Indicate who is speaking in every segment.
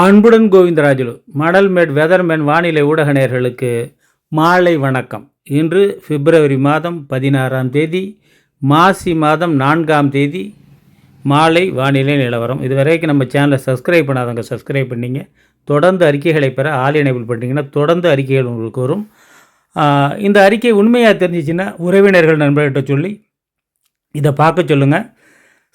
Speaker 1: அன்புடன் கோவிந்தராஜுலு மணல்மேட் வெதர்மேன் வானிலை ஊடக நேர்களுக்கு மாலை வணக்கம். இன்று பிப்ரவரி மாதம் பதினாறாம் தேதி மாசி மாதம் நான்காம் தேதி மாலை வானிலை நிலவரம். இதுவரைக்கும் நம்ம சேனலை சப்ஸ்கிரைப் பண்ணாதவங்க சப்ஸ்கிரைப் பண்ணிங்க. தொடர்ந்து அறிக்கைகளை பெற ஆல் எனேபிள் பண்ணிங்கன்னா தொடர்ந்து அறிக்கைகள் உங்களுக்கு வரும். இந்த அறிக்கை உண்மையாக தெரிஞ்சிச்சின்னா உறவினர்கள் நண்பர்கிட்ட சொல்லி இதை பார்க்க சொல்லுங்கள்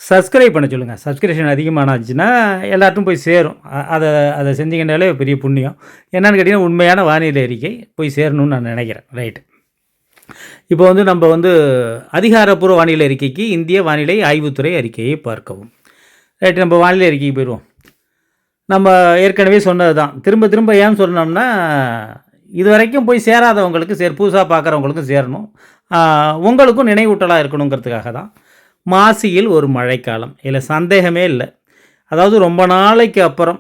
Speaker 1: சப்ஸ்கிரைப் பண்ண சொல்லுங்கள் சப்ஸ்கிரிப்ஷன் அதிகமானாச்சுன்னா எல்லாருக்கும் போய் சேரும். அதை அதை செஞ்சீங்கன்னாலே பெரிய புண்ணியம். என்னென்னு கேட்டிங்கன்னா உண்மையான வானிலை அறிக்கை போய் சேரணும்னு நான் நினைக்கிறேன். ரைட்டு இப்போ வந்து நம்ம வந்து அதிகாரப்பூர்வ வானிலை அறிக்கைக்கு இந்திய வானிலை ஆய்வுத்துறை அறிக்கையை பார்க்கவும். ரைட்டு நம்ம வானிலை அறிக்கைக்கு போயிடுவோம். நம்ம ஏற்கனவே சொன்னது தான் திரும்ப திரும்ப ஏன் சொன்னோம்னா இது வரைக்கும் போய் சேராதவங்களுக்கு சேர் புதுசாக பார்க்குறவங்களுக்கும் சேரணும். உங்களுக்கும் நினைவூட்டலாக இருக்கணுங்கிறதுக்காக தான் மாசியில் ஒரு மழைக்காலம். இதில் சந்தேகமே இல்லை. அதாவது ரொம்ப நாளைக்கு அப்புறம்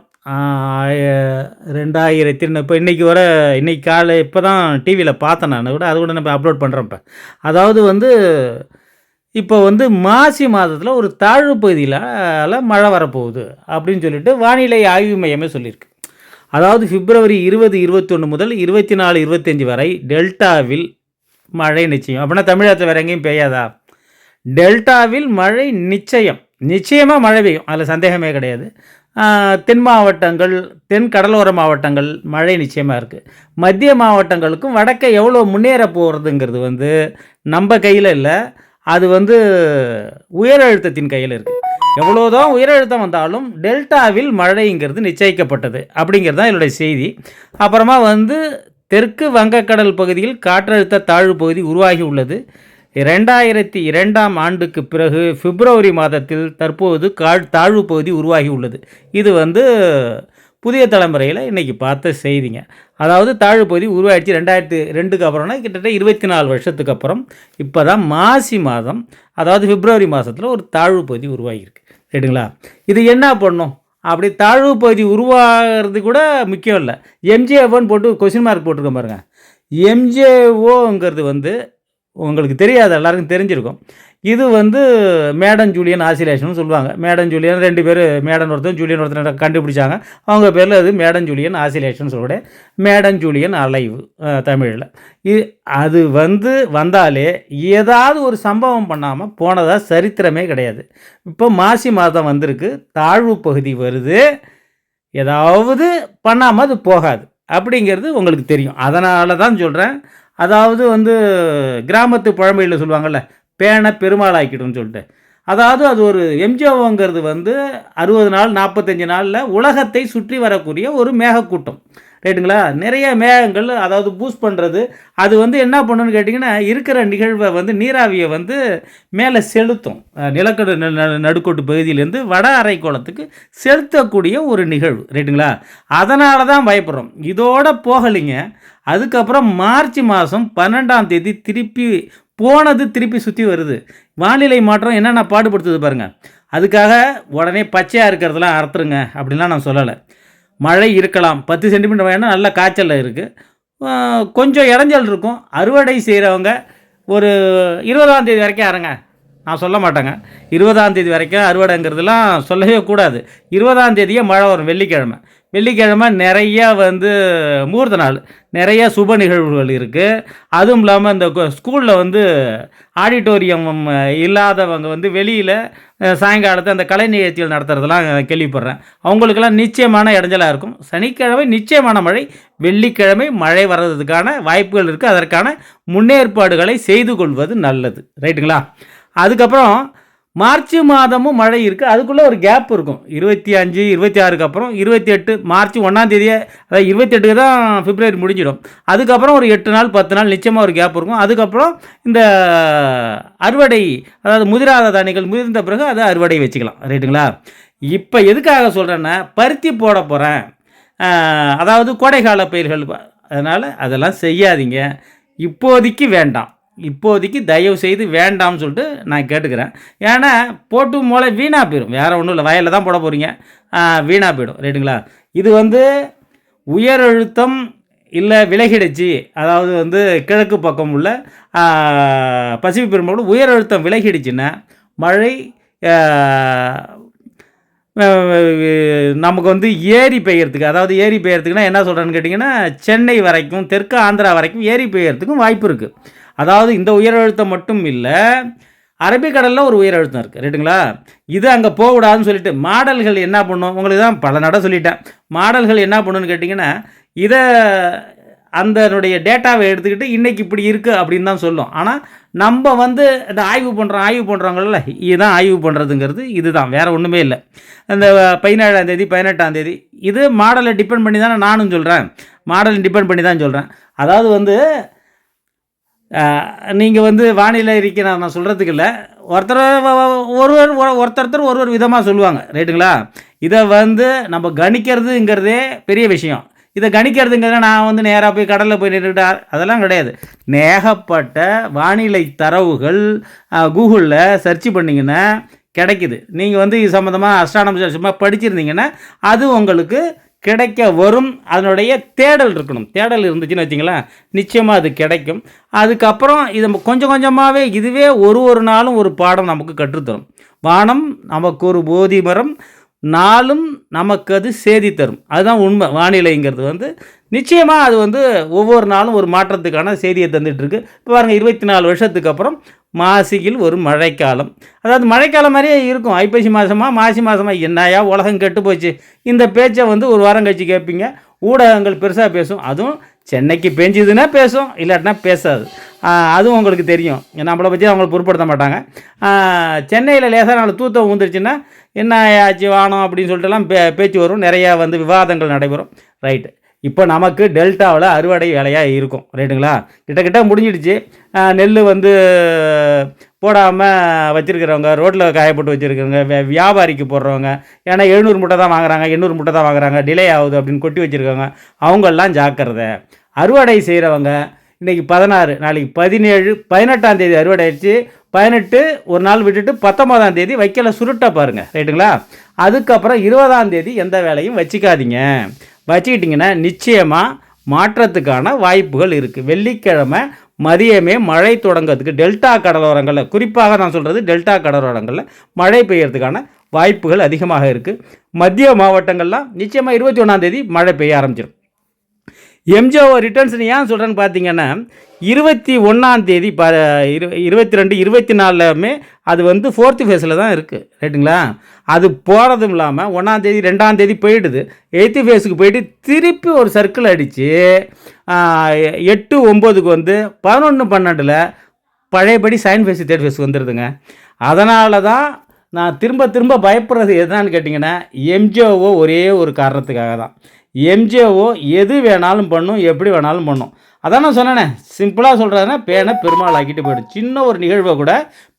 Speaker 1: ரெண்டாயிரத்தி இப்போ இன்றைக்கி வர இன்னைக்கு காலை இப்போ தான் டிவியில் பார்த்தேன் நான். கூட அது கூட நம்ம அப்லோட் பண்ணுறேன் இப்போ. அதாவது வந்து இப்போ வந்து மாசி மாதத்தில் ஒரு தாழ்வு பகுதியில் மழை வரப்போகுது அப்படின்னு சொல்லிட்டு வானிலை ஆய்வு மையமே சொல்லியிருக்கு. அதாவது பிப்ரவரி இருபது இருபத்தொன்று முதல் இருபத்தி நாலு இருபத்தஞ்சி வரை டெல்டாவில் மழை நிச்சயம். அப்படின்னா தமிழகத்தில் வேறு எங்கேயும் பெய்யாதா? டெல்டாவில் மழை நிச்சயம். நிச்சயமாக மழை பெய்யும். அதில் சந்தேகமே கிடையாது. தென் மாவட்டங்கள் தென் கடலோர மாவட்டங்கள் மழை நிச்சயமாக இருக்குது மத்திய மாவட்டங்களுக்கும் வடக்க எவ்வளோ முன்னேற போகிறதுங்கிறது வந்து நம்ம கையில் இல்லை. அது வந்து உயரழுத்தத்தின் கையில் இருக்குது எவ்வளோதான் உயரழுத்தம் வந்தாலும் டெல்டாவில் மழைங்கிறது நிச்சயிக்கப்பட்டது அப்படிங்கிறது தான் என்னுடைய செய்தி. அப்புறமா வந்து தெற்கு வங்கக்கடல் பகுதியில் காற்றழுத்த தாழ்வு பகுதி உருவாகி உள்ளது. ரெண்டாயிரத்தி இரண்டாம் ஆண்டுக்கு பிறகு பிப்ரவரி மாதத்தில் தற்போது காழ் தாழ்வு பகுதி உருவாகி உள்ளது. இது வந்து புதிய தலைமுறையில் இன்றைக்கி பார்த்த செய்திங்க. அதாவது தாழ்வு பகுதி உருவாயிடுச்சு ரெண்டாயிரத்தி ரெண்டுக்கு அப்புறம்னா கிட்டத்தட்ட இருபத்தி நாலு வருஷத்துக்கு அப்புறம். இப்போ தான் மாசி மாதம் அதாவது பிப்ரவரி மாதத்தில் ஒரு தாழ்வு பகுதி உருவாகியிருக்கு. ரைட்டுங்களா இது என்ன பண்ணும்? அப்படி தாழ்வு பகுதி உருவாகிறது கூட முக்கியம் இல்லை. எம்ஜிஎஃப்னு போட்டு கொஸ்டின் மார்க் போட்டிருக்கோம் பாருங்கள் எம்ஜிஏஓங்கிறது வந்து உங்களுக்கு தெரியாது எல்லாருக்கும் தெரிஞ்சிருக்கும். இது வந்து மேடன் ஜூலியன் ஆசிலேஷன் சொல்லுவாங்க. மேடன் ஜூலியன் ரெண்டு பேர் மேடன் ஒருத்தன் ஜூலியன் ஒருத்தன் கண்டுபிடிச்சாங்க. அவங்க பேரில் அது மேடன் ஜூலியன் ஆசிலேஷன் சொல்லக்கூடிய மேடன் ஜூலியன் அலைவு தமிழில். இது அது வந்து வந்தாலே ஏதாவது ஒரு சம்பவம் பண்ணாமல் போனதாக சரித்திரமே கிடையாது. இப்போ மாசி மாதம் வந்திருக்கு தாழ்வு பகுதி வருது ஏதாவது பண்ணாமல் அது போகாது. அப்படிங்கிறது உங்களுக்கு தெரியும். அதனால தான் சொல்கிறேன் அதாவது வந்து கிராமத்து பழமொழியில் சொல்லுவாங்கள்ல பேனை பெருமாளாக்கிடும்னு சொல்லிட்டு. அதாவது அது ஒரு எம்ஜிஓங்கிறது வந்து அறுபது நாள் நாற்பத்தஞ்சு நாளில் உலகத்தை சுற்றி வரக்கூடிய ஒரு மேகக்கூட்டம். ரைட்டுங்களா நிறைய மேகங்கள் அதாவது பூஸ்ட் பண்ணுறது அது வந்து என்ன பண்ணுன்னு கேட்டிங்கன்னா இருக்கிற நிகழ்வை வந்து நீராவியை வந்து மேலே செலுத்தும். நிலக்கடு ந- ந- நடுக்கோட்டு பகுதியிலேருந்து வட அரைக்கோளத்துக்கு செலுத்தக்கூடிய ஒரு நிகழ்வு ரைட்டுங்களா அதனால தான் பயப்படுறோம். இதோட போகலைங்க. அதுக்கப்புறம் மார்ச் மாதம் பன்னெண்டாம் தேதி திருப்பி போனது திருப்பி சுற்றி வருது. வானிலை மாற்றம் என்னென்ன பாடுபடுத்துது பாருங்கள் அதுக்காக உடனே பச்சையாக இருக்கிறதெல்லாம் அறுத்துருங்க அப்படின்லாம் நான் சொல்லலை. மழை இருக்கலாம். பத்து சென்டிமீட்டர் வேணால் நல்ல காய்ச்சலில் இருக்குது கொஞ்சம் இடைஞ்சல் இருக்கும். அறுவடை செய்கிறவங்க ஒரு இருபதாம் தேதி வரைக்கும் இறங்க நான் சொல்ல மாட்டேங்க. இருபதாம் தேதி வரைக்கும் அறுவடைங்கிறதுலாம் சொல்லவே கூடாது. இருபதாம் தேதியே மழை வரும் வெள்ளிக்கிழமை. வெள்ளிக்கிழமை நிறையா வந்து முகூர்த்த நாள் நிறைய சுப நிகழ்வுகள் இருக்குது அதுவும் இல்லாமல் இந்த ஸ்கூலில் வந்து ஆடிட்டோரியம் இல்லாதவங்க வந்து வெளியில் சாயங்காலத்தை அந்த கலை நிகழ்ச்சிகள் நடத்துகிறதெல்லாம் கேள்விப்படுறேன். அவங்களுக்கெல்லாம் நிச்சயமான இடைஞ்சலாக இருக்கும். சனிக்கிழமை நிச்சயமான மழை வெள்ளிக்கிழமை மழை வர்றதுக்கான வாய்ப்புகள் இருக்குது அதற்கான முன்னேற்பாடுகளை செய்து கொள்வது நல்லது. ரைட்டுங்களா? அதுக்கப்புறம் மார்ச் மாதமும் மழை இருக்குது அதுக்குள்ளே ஒரு கேப் இருக்கும். இருபத்தி அஞ்சு இருபத்தி ஆறுக்கு அப்புறம் இருபத்தி எட்டு மார்ச் ஒன்றாம் தேதியே அதாவது இருபத்தி எட்டுக்கு தான் பிப்ரவரி முடிஞ்சிடும். அதுக்கப்புறம் ஒரு எட்டு நாள் பத்து நாள் நிச்சயமாக ஒரு கேப் இருக்கும். அதுக்கப்புறம் இந்த அறுவடை அதாவது முதிராத தானியங்கள் முதிர்ந்த பிறகு அதை அறுவடை வச்சுக்கலாம். ரைட்டுங்களா? இப்போ எதுக்காக சொல்கிறேன்னா பருத்தி போட போகிறேன் அதாவது கோடைக்கால பயிர்கள் அதனால் அதெல்லாம் செய்யாதீங்க. இப்போதைக்கு வேண்டாம். இப்போதைக்கு தயவு செய்து வேண்டாம்னு சொல்லிட்டு நான் கேட்டுக்கிறேன். ஏன்னா போட்டு மூளை வீணாக போயிடும் வேறு ஒன்றும் இல்லை. வயலில் தான் போட போகிறீங்க வீணாக போயிடும். ரைட்டுங்களா? இது வந்து உயர் அழுத்தம் இல்லை விலகிடுச்சு. அதாவது வந்து கிழக்கு பக்கம் உள்ள பசிபிக் பெரும்பகுதியில் உயர் அழுத்தம் விலகிடுச்சுன்னா மழை நமக்கு வந்து ஏரி பெய்யறதுக்கு அதாவது ஏரி பெய்யறதுக்குன்னா என்ன சொல்கிறேன்னு கேட்டிங்கன்னா சென்னை வரைக்கும் தெற்கு ஆந்திரா வரைக்கும் ஏரி பெய்யறதுக்கும் வாய்ப்பு இருக்குது அதாவது இந்த உயரழுத்தம் மட்டும் இல்லை அரபிக்கடலில் ஒரு உயரழுத்தம் இருக்குது ரைட்டுங்களா இது அங்கே போகக்கூடாதுன்னு சொல்லிட்டு மாடல்கள் என்ன பண்ணும்? உங்களுக்கு தான் பல நட சொல்லிட்டேன். மாடல்கள் என்ன பண்ணுன்னு கேட்டிங்கன்னா இதை அந்தனுடைய டேட்டாவை எடுத்துக்கிட்டு இன்றைக்கி இப்படி இருக்குது அப்படின்னு தான் சொல்லும். ஆனால் நம்ம வந்து இந்த ஆய்வு பண்ணுறோம் ஆய்வு பண்ணுறவங்கள இதுதான் ஆய்வு பண்ணுறதுங்கிறது இதுதான். வேறு ஒன்றுமே இல்லை. இந்த பதினேழாம் தேதி பதினெட்டாம் தேதி இது மாடலை டிபெண்ட் பண்ணி தானே நானும் சொல்கிறேன் மாடலை டிபெண்ட் பண்ணி தான் சொல்கிறேன் அதாவது வந்து நீங்கள் வந்து வானிலை இருக்கி நான் நான் சொல்கிறதுக்கு இல்லை. ஒருத்தர் ஒருவர் ஒருத்தர் ஒரு ஒரு விதமாக சொல்லுவாங்க. ரைட்டுங்களா? இதை வந்து நம்ம கணிக்கிறதுங்கிறதே பெரிய விஷயம். இதை கணிக்கிறதுங்கிறத நான் வந்து நேராக போய் கடலில் போய் நின்றுட்டார். அதெல்லாம் கிடையாது. நேகப்பட்ட வானிலை தரவுகள் கூகுளில் சர்ச் பண்ணிங்கன்னா கிடைக்குது. நீங்கள் வந்து இது சம்மந்தமாக அஸ்ட்ரானமி சும்மா படிச்சிருந்தீங்கன்னா அது உங்களுக்கு கிடைக்க வரும். அதனுடைய தேடல் இருக்கணும். தேடல் இருந்துச்சுன்னு வச்சிங்களேன் நிச்சயமாக அது கிடைக்கும். அதுக்கப்புறம் இது கொஞ்சம் கொஞ்சமாகவே இதுவே ஒரு ஒரு நாளும் ஒரு பாடம் நமக்கு கற்றுத்தரும். வானம் நமக்கு ஒரு போதி மரம் நாளும் நமக்கு அது சேதி தரும். அதுதான் உண்மை. வானிலைங்கிறது வந்து நிச்சயமாக அது வந்து ஒவ்வொரு நாளும் ஒரு மாற்றத்துக்கான செய்தியை தந்துட்டுருக்கு இப்போ பாருங்கள் இருபத்தி நாலு வருஷத்துக்கு அப்புறம் மாசியில் ஒரு மழைக்காலம். அதாவது மழைக்காலம் மாதிரியே இருக்கும். ஐப்பசி மாதமாக மாசி மாதமாக என்னையா உலகம் கெட்டு போச்சு. இந்த பேச்சை வந்து ஒரு வாரம் கழிச்சு கேட்பீங்க. ஊடகங்கள் பெருசாக பேசும். அதுவும் சென்னைக்கு பேஞ்சுதுன்னா பேசும் இல்லாட்டினா பேசாது. அதுவும் உங்களுக்கு தெரியும். நம்மளை பற்றி அவங்களை பொருட்படுத்த மாட்டாங்க. சென்னையில் லேசாக நாள் தூத்தம் ஊந்துருச்சுன்னா என்ன ஆச்சு வானம் அப்படின்னு சொல்லிட்டுலாம் பே பேச்சு வரும். நிறையா வந்து விவாதங்கள் நடைபெறும். ரைட்டு. இப்போ நமக்கு டெல்டாவில் அறுவடை வேலையாக இருக்கும். ரைட்டுங்களா கிட்டக்கிட்ட முடிஞ்சிடுச்சு. நெல் வந்து போடாமல் வச்சுருக்கிறவங்க ரோட்டில் காயப்பட்டு வச்சுருக்கிறவங்க வே வியாபாரிக்கு போடுறவங்க ஏன்னா எழுநூறு முட்டை தான் வாங்குறாங்க எண்ணூறு முட்டை தான் வாங்குறாங்க டிலே ஆகுது அப்படின்னு கொட்டி வச்சுருக்கவங்க அவங்கெல்லாம் ஜாக்கிரதை. அறுவடை செய்கிறவங்க இன்றைக்கி பதினாறு நாளைக்கு பதினேழு பதினெட்டாம் தேதி அறுவடை ஆயிடுச்சு. பதினெட்டு ஒரு நாள் விட்டுட்டு பத்தொன்பதாம் தேதி வைக்கல சுருட்ட பாருங்கள் ரைட்டுங்களா? அதுக்கப்புறம் இருபதாம் தேதி எந்த வேலையும் வச்சுக்காதீங்க. வச்சுக்கிட்டிங்கன்னா நிச்சயமாக மாற்றத்துக்கான வாய்ப்புகள் இருக்குது வெள்ளிக்கிழமை மதியமே மழை தொடங்கிறதுக்கு டெல்டா கடலோரங்களில் குறிப்பாக நான் சொல்கிறது டெல்டா கடலோரங்களில் மழை பெய்யறதுக்கான வாய்ப்புகள் அதிகமாக இருக்குது மத்திய மாவட்டங்கள்லாம் நிச்சயமாக இருபத்தி ஒன்றாந்தேதி மழை பெய்ய ஆரம்பிச்சிடும் எம்ஜிஓ ரிட்டர்ன்ஸ் ஏன் சொல்கிறேன்னு பார்த்தீங்கன்னா இருபத்தி ஒன்றாந்தேதி ப இரு இருபத்தி ரெண்டு இருபத்தி நாலுமே அது வந்து ஃபோர்த்து ஃபேஸில் தான் இருக்குது ரைட்டுங்களா அது போகிறதும் இல்லாமல் ஒன்றாந்தேதி ரெண்டாந்தேதி போயிடுது. எயித்து ஃபேஸுக்கு போயிட்டு திருப்பி ஒரு சர்க்கிள் அடித்து எட்டு ஒம்போதுக்கு வந்து பதினொன்று பன்னெண்டில் பழையபடி சைன் ஃபேஸ் தேர்ட் ஃபேஸ் வந்துடுதுங்க அதனால தான் நான் திரும்ப திரும்ப பயப்படுறது எதுனான்னு கேட்டிங்கன்னா எம்ஜிஓவோ ஒரே ஒரு காரணத்துக்காக தான். எம்ஜிஓ எது வேணாலும் பண்ணும் எப்படி வேணாலும் பண்ணும். அதான் நான் சொன்னேனே சிம்பிளாக சொல்கிறதுனா பேனை பெருமாள் ஆக்கிட்டு போயிடும் சின்ன ஒரு நிகழ்வை கூட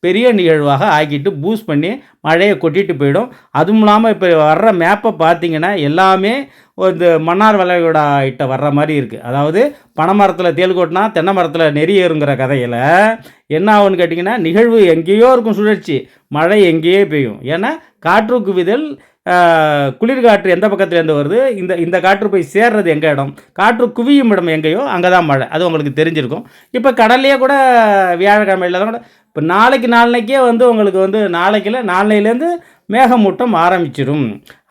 Speaker 1: பெரிய நிகழ்வாக ஆக்கிட்டு பூஸ்ட் பண்ணி மழையை கொட்டிட்டு போயிடும். அதுவும் இல்லாமல் இப்போ வர்ற மேப்பை பார்த்தீங்கன்னா எல்லாமே இந்த மன்னார் வளைகுடா கிட்ட வர்ற மாதிரி இருக்குது அதாவது பனை மரத்தில் தேல் கொட்டினா தென்னை மரத்தில் நெறி ஏறுங்கிற கதையில் என்ன ஆகும்னு கேட்டிங்கன்னா நிகழ்வு எங்கேயோ இருக்கும் சுழற்சி மழை எங்கேயோ பெய்யும். ஏன்னா காற்றுக்கு விதல் குளிர்காற்று எந்த பக்கத்துலேருந்து வருது? இந்த இந்த காற்று போய் சேர்றது எங்கே இடம்? காற்று குவியும் இடம் எங்கேயோ அங்கே தான் மழை. அது உங்களுக்கு தெரிஞ்சிருக்கும். இப்போ கடல்லையே கூட வியாழக்கிழமையில் தான் கூட இப்போ நாளைக்கு நாளைக்கே வந்து உங்களுக்கு வந்து நாளைக்கில் நாளையிலேருந்து மேகமூட்டம் ஆரம்பிச்சிடும்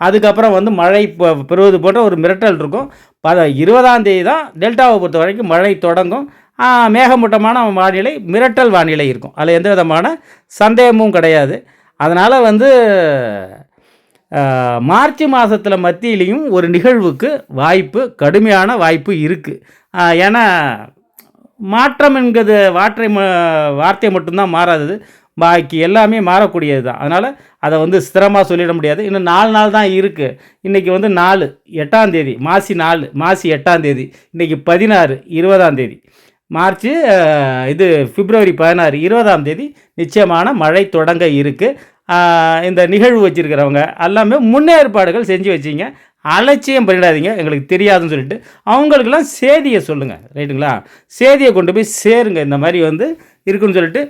Speaker 1: அதுக்கப்புறம் வந்து மழை பெறுவது போன்ற ஒரு மிரட்டல் இருக்கும். பத இருபதாம் தேதி தான் டெல்டாவை பொறுத்த வரைக்கும் மழை தொடங்கும். மேகமூட்டமான வானிலை மிரட்டல் வானிலை இருக்கும். அதில் எந்த விதமான சந்தேகமும் கிடையாது. அதனால் வந்து மார்ச் மாதத்தில் மத்தியிலையும் ஒரு நிகழ்வுக்கு வாய்ப்பு கடுமையான வாய்ப்பு இருக்குது ஏன்னா மாற்றம் என்கிறது வாற்றை ம வார்த்தை மட்டும்தான் மாறாதது. பாக்கி எல்லாமே மாறக்கூடியது தான். அதனால் அதை வந்து ஸ்திரமாக சொல்லிட முடியாது. இன்னும் நாலு நாள் தான் இருக்குது இன்றைக்கி வந்து நாலு எட்டாம் தேதி மாசி நாலு மாசி எட்டாம் தேதி இன்றைக்கி பதினாறு இருபதாம் தேதி. மார்ச் இது பிப்ரவரி பதினாறு இருபதாம் தேதி நிச்சயமான மழை தொடங்க இருக்குது இந்த நிகழ்வு வச்சுருக்கிறவங்க எல்லாமே முன்னேற்பாடுகள் செஞ்சு வச்சிங்க. அலட்சியம் பண்ணிடாதீங்க. எங்களுக்கு தெரியாதுன்னு சொல்லிட்டு அவங்களுக்கெல்லாம் சேதியை சொல்லுங்கள் ரைட்டுங்களா? சேதியை கொண்டு போய் சேருங்க. இந்த மாதிரி வந்து இருக்குன்னு சொல்லிட்டு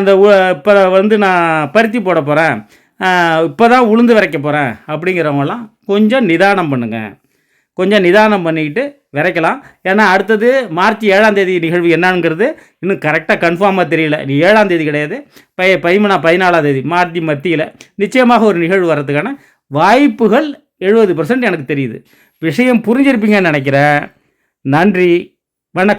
Speaker 1: இந்த இப்போ வந்து நான் பருத்தி போட போகிறேன் இப்போ தான் உளுந்து வரைக்க போகிறேன் அப்படிங்கிறவங்கலாம் கொஞ்சம் நிதானம் பண்ணுங்கள் கொஞ்சம் நிதானம் பண்ணிக்கிட்டு விரைக்கலாம். ஏன்னா அடுத்தது மார்ச் ஏழாம் தேதி நிகழ்வு என்னங்கிறது இன்னும் கரெக்டாக கன்ஃபார்மாக தெரியல. நீ ஏழாம் தேதி கிடையாது. பை பதிமூணா பதினாலாம் தேதி மார்ச் மத்தியில் நிச்சயமாக ஒரு நிகழ்வு வர்றதுக்கான வாய்ப்புகள் எழுபது எனக்கு தெரியுது. விஷயம் புரிஞ்சிருப்பீங்கன்னு நினைக்கிறேன். நன்றி. வணக்கம்.